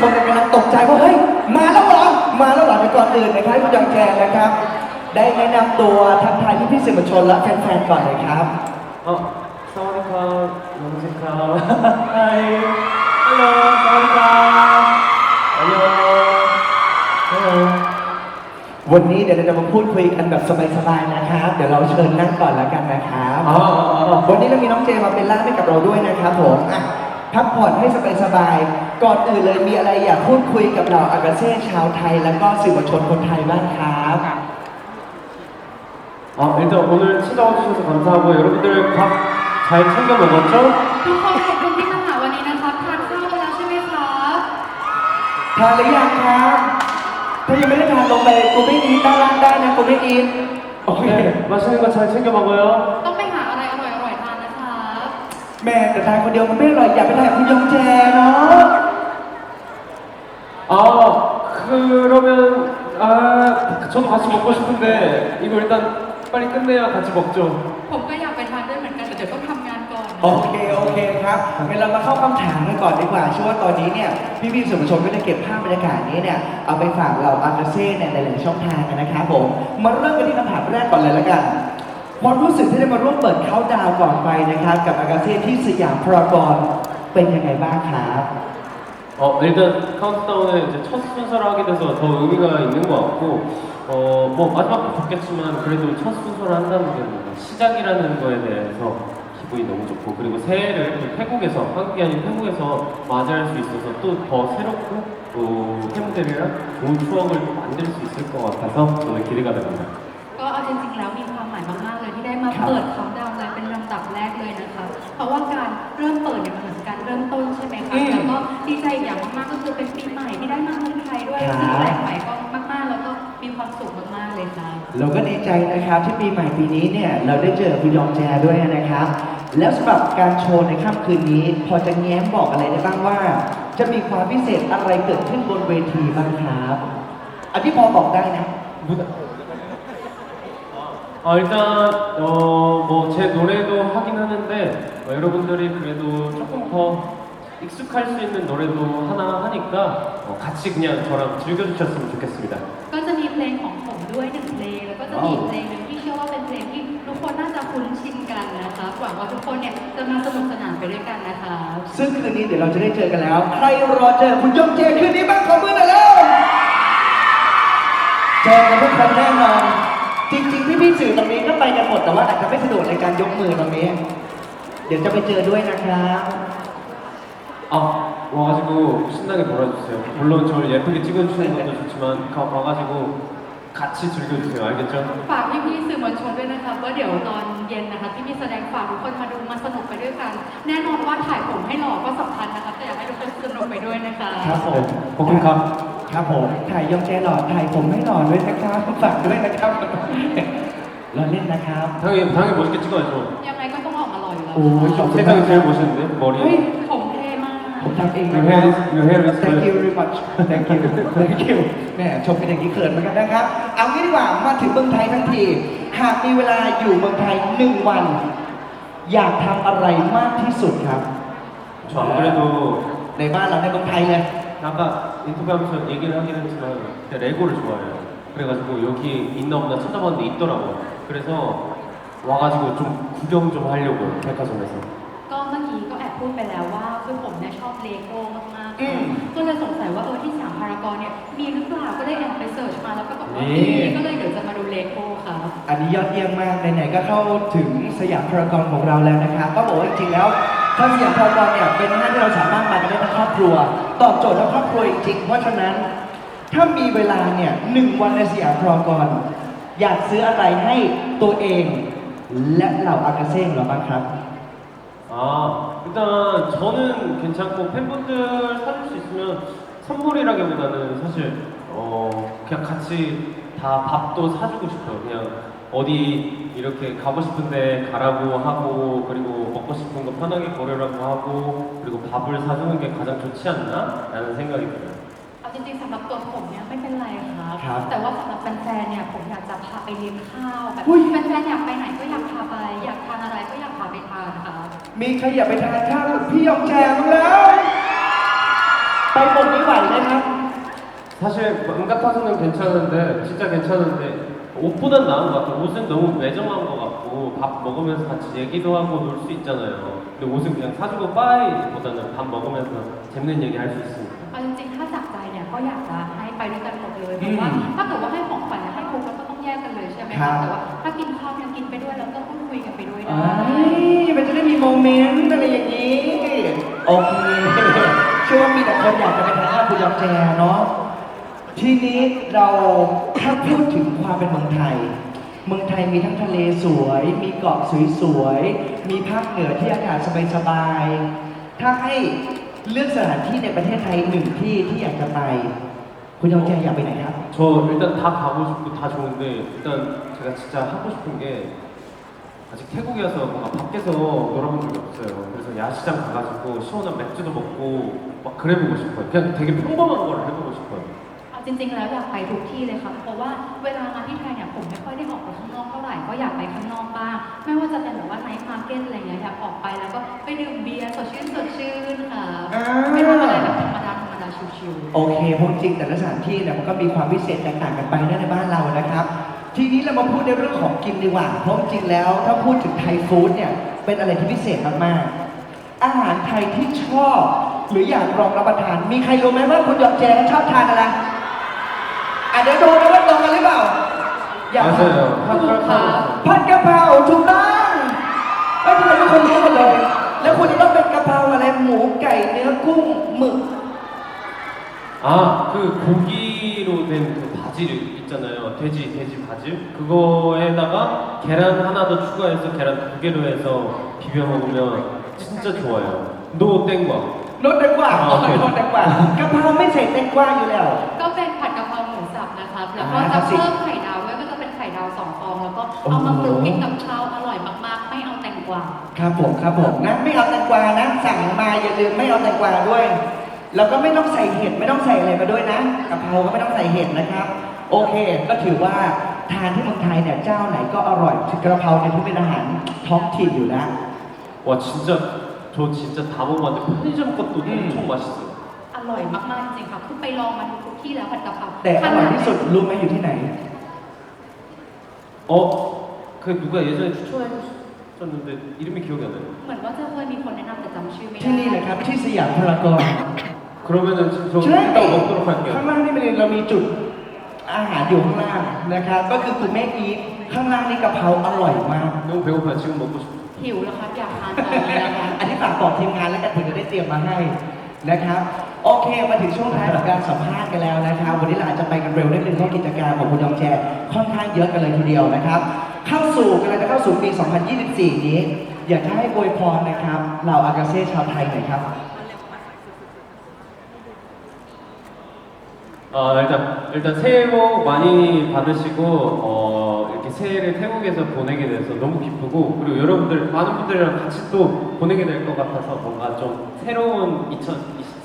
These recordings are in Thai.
ชนเนี่ยกำลังตกใจว่าเฮ้ยมาแล้วเหรอมาแล้วเหรอในก่อนอื่นนะครับคุณยองแจนนะครับ ได้แนะนำตัวทักทายพี่พี่ๆสื่อมวลชนและแฟนๆก่อนเลยครับ 어, 사와디카, 영지카, 하이, 헬로, 사와디카, 안녕, 헬로. วันนี้เดี๋ยวเราจะมาพูดคุยกันแบบสบายๆนะครับ เดี๋ยวเราเชิญนั่งก่อนแล้วกันนะครับ 아, 아, 아. วันนี้เรามีน้องเจมาเป็นล่ามให้กับเราด้วยนะครับผมอ่ะ พักผ่อนให้สบายๆ ก่อนอื่นเลยมีอะไรอยากพูดคุยกับเราอากาเซ่ชาวไทย แล้วก็สื่อมวลชนคนไทยบ้างครับ 아, 일단 오늘 찾아와 주셔서 감사하고 여러분들 밥 잘 챙겨 먹었죠? ทุกคนขอบคุณที่มาหาวันนี้นะครับทานข้าวไปแล้วใช่ไหมครับ ทานหรือยังครับ ถ้ายังไม่ได้ทานลงไปกูไม่อีทด้านล่างได้นะกูไม่อีทโอเค 네, 맛있는 거 잘 챙겨 먹어요. ต้อง ง แม่แต่ทานคนเดียวมันไม่อร่อยอยากไปทานกับคุณยองแจเนาะ 아, 그러면 아, 저도 같이 먹고 싶은데 이거 일단 빨리 끝내야 같이 먹죠. ผมก็อยากไปทานด้วยเหมือนกันแต่เดี๋ยวต้องทำงานก่อนนะ โอเคโอเคครับงั้นเรามาเข้าคำถามกันก่อนดีกว่าเชื่อว่าตอนนี้เนี่ยพี่ๆสื่อมวลชนก็จะเก็บภาพบรรยากาศนี้เนี่ยเอาไปฝากเราอากาเซ่เนี่ยในหลายๆช่องทางกันนะครับผมมาเริ่มกันที่คำถามแรกก่อนเลยละกัน ความรู้สึกที่ได้มาร่วมเปิดเขาน์ดาวน์ก่อนไปนะครับ กับอากาเซ่ที่สยามพารากอนเป็นยังไงบ้างครับ 어, 일단 카운트다운은 이제 첫 순서를 하게 돼서 더 의미가 있는 것 같고, 어, 뭐 마지막도 좋겠지만 그래도 첫 순서를 한다는 게 뭔가 시작이라는 거에 대해서 기분이 너무 좋고, 그리고 새해를 또 태국에서, 한국이 아닌 태국에서 맞이할 수 있어서 또 더 새롭고, 또 팬들이랑 좋은 추억을 또 만들 수 있을 것 같아서 저는 기대가 됩니다. ก็เอาจริงๆแล้วมีความหมายมากๆเลยที่ได้มาครับเปิดเขาดาวน์ไลน์เป็นลำดับแรกเลยนะคะ เพราะว่าการเริ่มเปิดเนี่ยมันเหมือนการเริ่มต้นใช่ไหมคะ แล้วก็ดีใจอย่างมากๆก็คือเป็นปีใหม่ที่ได้มาเมืองไทยด้วยซึ่งแปลกใหม่ก็มากๆ แล้วก็มีความสุขมากๆเลยค่ะ เราก็ดีใจนะครับที่ปีใหม่ปีนี้เนี่ยเราได้เจอคุณยองแจด้วยนะครับ แล้วสำหรับการโชว์ในค่ำคืนนี้ พอจะแง้มบอกอะไรได้บ้างว่า จะมีความพิเศษอะไรเกิดขึ้นบนเวทีบ้างครับอันที่พอบอกได้นะ 무대- 아, 일단 어, 뭐 제 노래도 하긴 하는데 어, 여러분들이 그래도 조금 더 익숙할 수 있는 노래도 하나 하니까 어, 같이 그냥 저랑 즐겨주셨으면 좋겠습니다. ก็จะมีเพลงของผมด้วยหนึ่งเพลง แล้วก็จะมีอีกเพลงหนึ่งที่เชื่อว่าเป็นเพลงที่ทุกคนน่าจะคุ้นชินกันนะคะหวังว่าทุกคนเนี่ยจะมาสนุกสนานไปด้วยกันนะคะ ซึ่งคืนนี้เดี๋ยวเราจะได้เจอกันแล้ว ใครรอเจอคุณยองเจคืนนี้บ้างขอมือหน่อยเร็วเจอกันทุกคนแน่นอน จริงๆพี่ๆสื่อตรงนี้ก็ไปกันหมดแต่ว่าอาจจะไม่สะดวกในการยกมือตรงนี้ เดี๋ยวจะไปเจอด้วยนะครับ 아 와가지고 신나게 놀아주세요. 물론 저를 예쁘게 찍어주시는 것도 좋지만 가, 와가지고 같이 즐겨주세요. 알겠죠? ฝากพี่ๆสื่อมวลชนด้วยนะคะว่าเดี๋ยวตอนเย็นนะคะ ที่มีแสดงฝากทุกคนมาดูมาสนุกไปด้วยกัน แน่นอนว่าถ่ายผมให้หล่อก็สำคัญนะคะแต่อยากให้ทุกคนสนุกไปด้วยนะคะ ครับผม ขอบคุณ ครับ ครับผม ถ่ายยองแจหล่อถ่ายผมให้หล่อด้วยนะครับฝากด้วยนะครับ เราเล่นนะครับ 당연히 당연히 멋있게 찍어야죠. ยังไงก็ต้องออกมาหล่ออยู่แล้ว โอ้ยขอบคุณ 세상에 제일 멋있는데 เฮ้ย 머리. ผมเท่มาก ผมทำเองนะ Your ครั hair is your hair is Thank you good. very much Thank you Thank you แหม่ชมเป็นอย่างนี้เขินเหมือนกันนะครับ เอางี้ดีกว่า มาถึงเมืองไทยทั้งที หากมีเวลาอยู่เมืองไทยหนึ่งวัน อยากทำอะไรมากที่สุดครับ 저 안 그래도 ในบ้านเราในเมืองไทยเลย 아까 인터뷰하면서 얘기를 하긴 했지만 그냥 레고를 좋아해요. 그래가지고 여기 있나 없나 찾아봤는데 있더라고요. 그래서 와가지고 좀 구경 좀 하려고요. 백화점에서. ก็เมื่อกี้ก็แอบพูดไปแล้วว่าคือผมเนี่ยชอบเลโก้มากอืม ๆก็เลยสงสัยว่าเออที่สยามพารากอนเนี่ยมีหรือเปล่าก็เลยแอบไปเสิร์ชมาแล้วก็บอกว่านี่ มีก็เลยเดี๋ยวจะมาดูเลโก้ค่ะ อันนี้ยอดเยี่ยมมากไหนๆก็เข้าถึงสยามพารากอนของเราแล้วนะคะต้องบอกว่าจริงๆแล้ว ถ้าสยามพารากอนเนี่ยเป็นห้างที่เราสามารถมากันได้ทั้งครอบครัว ตอบโจทย์ทั้งครอบครัวจริงๆเพราะฉะนั้น ถ้ามีเวลาเนี่ยหนึ่งวันในสยามพารากอนอยากซื้ออะไรให้ตัวเอง และเหล่าอากาเซ่ของเราบ้างครับ 아 일단 저는 괜찮고 팬분들 사줄 수 있으면 선물이라기보다는 사실 어 그냥 같이 다 밥도 사주고 싶어요. 그냥 어디 이렇게 가고 싶은데 가라고 하고 그리고 먹고 싶은 거 편하게 고르라고 하고 그리고 밥을 사주는 게 가장 좋지 않나라는 생각이 들어요. เอาจริงๆสำหรับตัวผมเนี่ยไม่เป็นไรครับ ครับ แต่ว่าสำหรับแฟนๆเนี่ยผมอยากจะพาไปเลี้ยงข้าวแบบ อุ้ย แฟนๆอยากไปไหนก็อยากพาไป อยากทานอะไรก็อยากพาไปทานค่ะ มีใครอยากไปทานข้าวกับพี่ยองแจมางแล้ว ไปหมดนี้ไหวไหม 사실 맘 같아서는 괜찮은데 진짜 괜찮은데 옷보단 나은 것 같아요. 옷은 너무 매정한 것 같고 밥 먹으면서 같이 얘기도 하고 놀 수 있잖아요. 근데 옷은 그냥 사주고 빠이보다는 밥 먹으면서 재밌는 얘기 할 수 있으니까. เอาจริงๆ ถ้าจากใจเนี่ยก็อยากจะให้ไปด้วยกันหมดเลยเพราะว่าถ้าเกิดว่าให้ของขวัญเนี่ยให้ครบแล้วก็ต้องแยกกันเลยใช่ไหม ครั คะ บ แต่ว่าถ้ากินข้าวเนี่ยกินไปด้วยแล้วก็พูดคุยกันไปด้วยได้ อ้ายมันจะได้มีโมเมนต์อะไรอย่างนี้ โอเคเชื่อว่ามีแต่คนอยากจะไปทานข้าวคุณยองแจเนาะ ทีนี้เราถ้าพูดถึงความเป็นเมืองไทย เมืองไทยมีทั้งทะเลสวย มีเกาะสวยๆ มีภาคเหนือที่อากาศสบายๆ ถ้าให้เลือกสถานที่ในประเทศไทยหนึ่งที่ที่อยากจะไป คุณยองแจอยากไปไหนครับ 저 일단 다 가고 싶고 다 좋은데 일단 제가 진짜 하고 싶은 게 아직 태국이어서 뭔가 밖에서 놀아본 적이 없어요. 그래서 야시장 가가지고 시원한 맥주도 먹고 막 그래보고 싶어요. 그냥 되게 평범한 걸 해보고 싶어요. 요. เอาจริงๆ แล้วอยากไปทุกที่เลยค่ะเพราะว่าเวลามาที่ไทยเนี่ยผมไม่ค่อยได้ออกไปข้างนอกเท่าไหร่ก็อยากไปข้างนอกบ้างไม่ว่าจะเป็นแบบว่าไนท์มาร์เก็ตอะไรเงี้ยอยากออกไปแล้วก็ไปดื่มเบียร์สดชื่นสดชื่นค่ะอ่า ไม่ทำอะไรแบบธรรมดาธรรมดาชิวๆโอเคเพราะจริงแต่ละสถานที่เนี่ยมันก็มีความพิเศษแตกต่างกันไปนะในบ้านเรานะครับ ทีนี้เรามาพูดในเรื่องของกินดีกว่าเพราะจริงแล้วถ้าพูดถึงไทยฟู้ดเนี่ยเป็นอะไรที่พิเศษมากๆ อาหารไทยที่ชอบ หรืออยากลองรับประทาน มีใครรู้ไหมว่าคุณหยอกแจชอบทานอะไร อ่ะเดี๋ยวดูนะว่าตรงกันหรือเปล่า อยากทาน 맞아요. 핫플 ผัดกะเพราถูกต้องไม่เป็นไรทุกคนรู้หมดเลย แล้วคุณจะต้องเป็นกะเพราอะไรหมูไก่เนื้อกุ้งหมึก 아, 그 고기로 된 그 바질 있잖아요. 돼지, 돼지 바질. 그거에다가 계란 하나 더 추가해서 계란 두 개로 해서 비벼 먹으면 진짜 좋아요. 노 땡과. รสแตงกวา อ๋อ อ๋อ โอเค รสแตงกวากะเพราไม่ใส่แตงกวาอยู่แล้ว ก็เป็น แล้วก็ อ่าครั จะ บสิ เพิ่มไข่ดาวด้วยก็จะเป็นไข่ดาวสองฟอง แล้วก็เอามาคลุกกินกับข้าวอร่อยมากๆ ไม่เอาแตงกวา ครับผมครับผมนะไม่เอาแตงกวานะ สั่งมาอย่าลืมไม่เอาแตงกวาด้วย แล้วก็ไม่ต้องใส่เห็ดไม่ต้องใส่อะไรมาด้วยนะกะเพราก็ไม่ต้องใส่เห็ดนะครับ โอเค ก็ถือว่าทานที่เมืองไทยเนี่ยเจ้าไหนก็อร่อยกระเพราเนี่ยที่เป็นอาหารท้องถิ่นอยู่แล้ว 와, 진짜, 저 진짜 다 먹어봤는데 편의점 것도 엄청 맛있어요. อร่อยมากๆจริงๆค่ะคือไปลองมาทุกๆที่แล้วผัดกะเพรา แต่อร่อยที่สุดรู้ไหมอยู่ที่ไหน 어? 그 누가 예전에 추천해줬는데 이름이 기억이 안 나요. เหมือนว่าจะเคยมีคนแนะนำแต่จำชื่อไม่ได้ ที่นี่เลยครับที่สยามพารากอน 그러면은 지금 저 ใช่ 이따 먹도록 ข้าง 할게요. ล่างนี่เป็นเรามีจุดอาหารอยู่ข้างล่างนะครับ ก็คือคุณแม่อีทข้างล่างนี่กะเพราอร่อยมาก 너무 배고파요. 지금 먹고 싶어. หิวแล้วครับอยากทานตอนนี้แล้วครับ อันนี้ฝากบอกทีมงานแล้วกันถึงจะได้เตรียมมาให้นะครับ โอเคมาถึงช่วงท้ายของการสัมภาษณ์กันแล้วนะครับ วันนี้เราอาจจะไปกันเร็วนิดนึงเพราะกิจกรรมของคุณยองแจค่อนข้างเยอะกันเลยทีเดียวนะครับ เข้าสู่กำลังจะเข้าสู่ปี 2024 นี้ อยากจะให้อวยพรนะครับเหล่าอากาเซ่ชาวไทยหน่อยครับ 아 일단 일단 새해 복 많이 받으시고 어, 이렇게 새해를 태국에서 보내게 돼서 너무 기쁘고 그리고 여러분들 많은 분들이랑 같이 또 보내게 될 것 같아서 뭔가 좀 새로운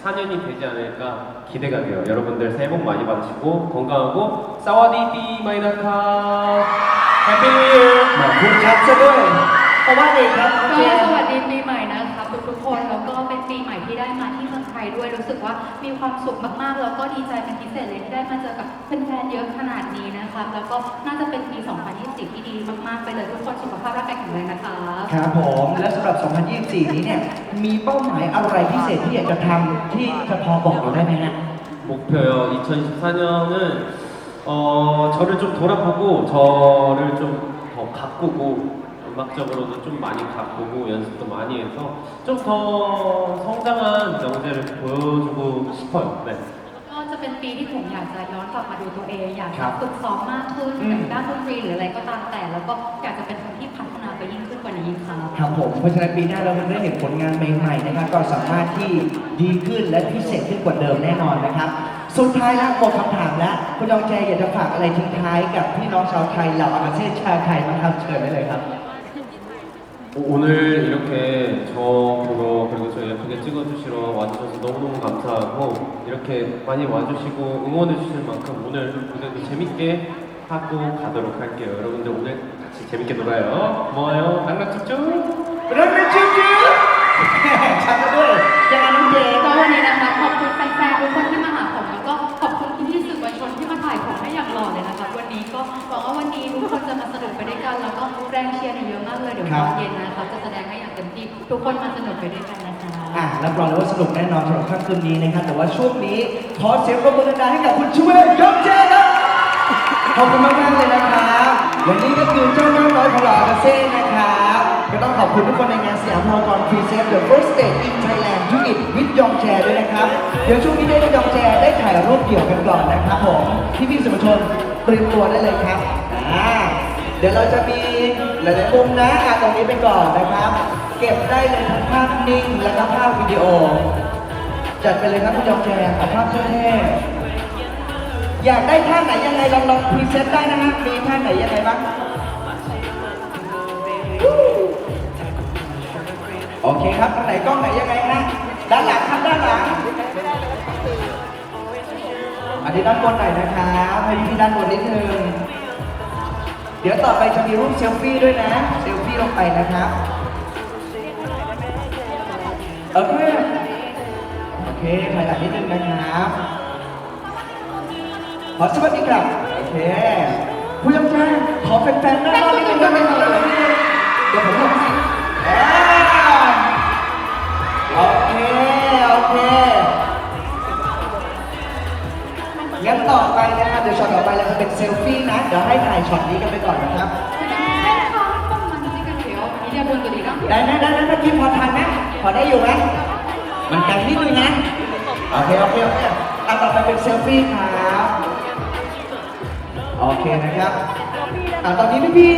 2024년이 되지 않을까 기대가 돼요. 여러분들 새해 복 많이 받으시고 건강하고 사와디디 마이나카 해피 뉴 이어 มาคุณชัดซะด้วยเพราะว่าเด็กครับ ก็สวัสดี วยรู้สึกว่ามีความสุขมากๆ แล้วก็ดีใจเป็นพิเศษเลยที่ได้มาเจอกับแฟนๆเยอะขนาดนี้นะครับแล้วก็น่าจะเป็นปี 2024 ที่ดีมากๆ ไปเลยทุกคนสุขภาพร่างกายแข็งแรงนะคะ ครับผม และสำหรับ 2024 นี้เนี่ย มีเป้าหมายอะไรพิเศษที่อยากจะทำที่จะพอบอกเราได้ไหมฮะ 목표요. 2024년은 어, 저를 좀 돌아보고 저를 좀 더 가꾸고 음악적으로도 좀 많이 가꾸고 연습도 많이 해서 좀 더 성장한 명제를 보여주고 싶어요. 네. ก็จะเป็นปีที่ผมอยากจะย้อนกลับมาดูตัวเอง อยาก ครั จะ บ ฝึกซ้อมมากขึ้น อืม ในด้านดนตรีหรืออะไรก็ตามแต่ แล้วก็อยากจะเป็นคนที่พัฒนาไปยิ่งขึ้นกว่านี้ครับ ครับผม เพราะฉะนั้นปีหน้าเราจะได้เห็นผลงานใหม่ๆนะครับก็สามารถที่ดีขึ้นและพิเศษขึ้นกว่าเดิมแน่นอนนะครับ สุดท้ายแล้วหมดคำถามแล้ว คุณยองแจอยากจะฝากอะไรทิ้งท้ายกับพี่น้องชาวไทยเหล่าอาเซียนชาวไทยนะครับเชิญได้เลยครับ 어, 오늘 이렇게 저 보러 그리고 저 예쁘게 찍어주시러 와주셔서 너무너무 감사하고 이렇게 많이 와주시고 응원해주실 만큼 오늘 무대도 재밌게 하고 가도록 할게요. 여러분들 오늘 같이 재밌게 놀아요. 고마워요. 안락 집중 그러면 집중 자녀들 사랑하는데 ทุกคนมาสนุกไปด้วยกันนะคะอะรับรองเลยว่าสนุกแน่นอนสำหรับค่ำคืนนี้นะครับ แต่ว่าช่วงนี้ขอเสียงปรบมือดังๆให้กับคุณช่วยยกเจครับ ขอบคุณมากๆเลยนะครับและนี่ก็คือเจ้าน้าน้อยของเราอาเซ่นะครับ ก็ต้องขอบคุณทุกคนในงานสยามพารากอนพรีเซนต์ The First Stage in Thailand ทุกิจวิทยองแจด้วยนะครับ เดี๋ยวช่วงนี้ได้ยองแจได้ถ่ายรูปเดี่ยวกันก่อนนะครับผมพี่พี่ๆสื่อมวลชนเตรียมตัวได้เลยครับอ่าเดี๋ยวเราจะมีหลายๆมุมนะอะตรงนี้ไปก่อนนะครับ เก็บได้เลยทั้งภาพนิ่งและก็ภาพวิดีโอ จัดไปเลยครับคุณยองแจเอาภาพเท่ๆอยากได้ท่าไหนยังไงลองลองพรีเซนต์ได้นะฮะมีท่าไหนยังไงบ้างโอเคครับทางไหนกล้องไหนยังไงฮะด้านหลังครับด้านหลังอันนี้ด้านบนหน่อยนะครับให้พี่ด้านบนนิดนึงเดี๋ยวต่อไปจะมีรูปเซลฟี่ด้วยนะ เซลฟี่ลงไปนะครับ โอเค โอเคถ่ายหลังนิดนึงนะครับ ขอสวัสดีครับ โอเคผู้ยำแจ้งขอแฟนๆด้านนอกนิดนึงได้ไหมครับเดี๋ยวผมลงให้โอเค โอเคงั้นต่อไปนะครับเดี๋ยวช็อตต่อไปเราจะเป็นเซลฟี่นะ เดี๋ยวให้ถ่ายช็อตนี้กันไปก่อนนะครับ ได้นะได้นะเมื่อกี้พอทันไหมพอได้อยู่ไหมมันไกลนิดนึงนะโอเคโอเคโอเคอะต่อไปเป็นเซลฟี่ครับโอเคนะครับอะตอนนี้พี่